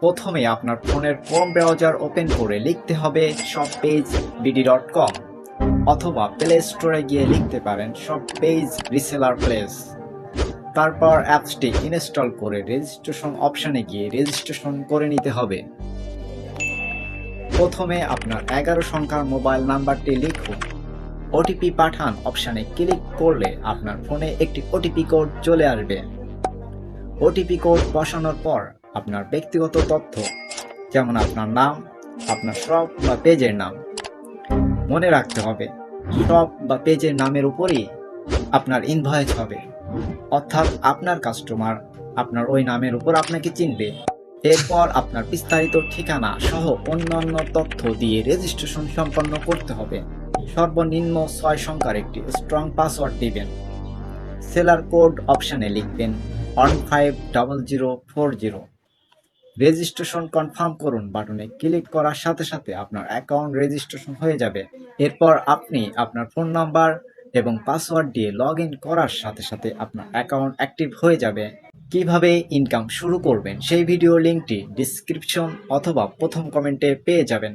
প্রথমে আপনার ফোনের ক্রোম ব্রাউজার ওপেন করে লিখতে হবে সব পেজ বিডি ডট কম অথবা প্লে স্টোরে গিয়ে লিখতে পারেন সব পেজ রিসেলার প্লেস। তারপর অ্যাপসটি ইনস্টল করে রেজিস্ট্রেশন অপশানে গিয়ে রেজিস্ট্রেশন করে নিতে হবে। প্রথমে আপনার এগারো সংখ্যার মোবাইল নাম্বারটি লিখুন। ওটিপি পাঠান অপশানে ক্লিক করলে আপনার ফোনে একটি ওটিপি কোড চলে আসবে। ওটিপি কোড বসানোর পর আপনার ব্যক্তিগত তথ্য, যেমন আপনার নাম, আপনার শপ বা পেজের নাম। মনে রাখতে হবে শপ বা পেজের নামের উপরই আপনার ইনভয়েস হবে। অর্থাৎ আপনার কাস্টমার আপনার ওই নামের উপর আপনাকে চিনবে। এরপর আপনার বিস্তারিত ঠিকানা সহ অন্যান্য তথ্য দিয়ে রেজিস্ট্রেশন সম্পন্ন করতে হবে। সর্বনিম্ন ছয় সংখ্যার একটি স্ট্রং পাসওয়ার্ড দিবেন। সেলার কোড অপশানে লিখবেন one five double zero four zero registration confirm করুন বাটনে ক্লিক করার সাথে সাথে আপনার অ্যাকাউন্ট রেজিস্ট্রেশন হয়ে যাবে। এরপর আপনি আপনার ফোন নাম্বার এবং পাসওয়ার্ড দিয়ে লগ করার সাথে সাথে আপনার অ্যাকাউন্ট অ্যাক্টিভ হয়ে যাবে। কীভাবে ইনকাম শুরু করবেন সেই ভিডিও লিঙ্কটি ডিসক্রিপশন অথবা প্রথম কমেন্টে পেয়ে যাবেন।